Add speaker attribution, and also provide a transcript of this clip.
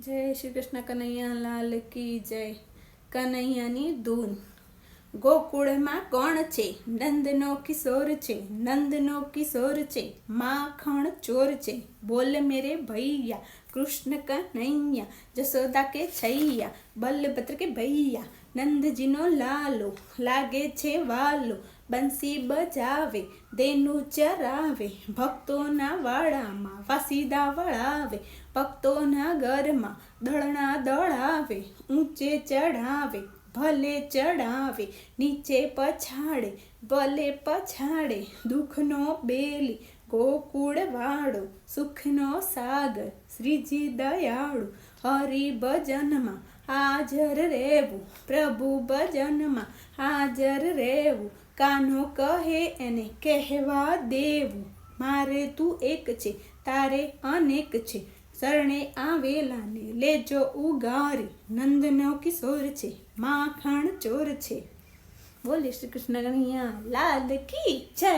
Speaker 1: જય શ્રી કૃષ્ણ કનૈયા લાલ કી જય. કનૈયાની ધૂન. ગોકુળમાં કોણ છે? નંદનો કિશોર છે. નંદનો કિશોર છે. માખણ ચોર છે. બોલ મેરે ભૈયા, કૃષ્ણ કનૈયા, જશોદા કે છૈયા, બલભદ્ર કે ભૈયા, નંદજીનો લાલો, લાગે છે વાલો, બંસી બજાવે, દેનું ચરાવે, ભક્તોના વાડામાં વાસીદા વળાવે, ભક્તોના ઘરમાં દળણા દળાવે, ઊંચે ચડાવે ભલે ચડાવે, નીચે પછાડે, ભલે પછાડે દુઃખનો બેલી, ગોકુળવાળો, સુખનો સાગર, શ્રીજી દયાળુ હરિ ભજનમાં હાજર રહેવું, પ્રભુ ભજનમાં હાજર રહેવું, કાનો કહે એને કહેવા દેવું, મારે તું એક છે, તારે અનેક છે શરણે આવેલાને લેજો ઉગારી. નંદનો કિશોર છે, માખણ ચોર છે. બોલે શ્રી કૃષ્ણ કનૈયા લાલ કી જય.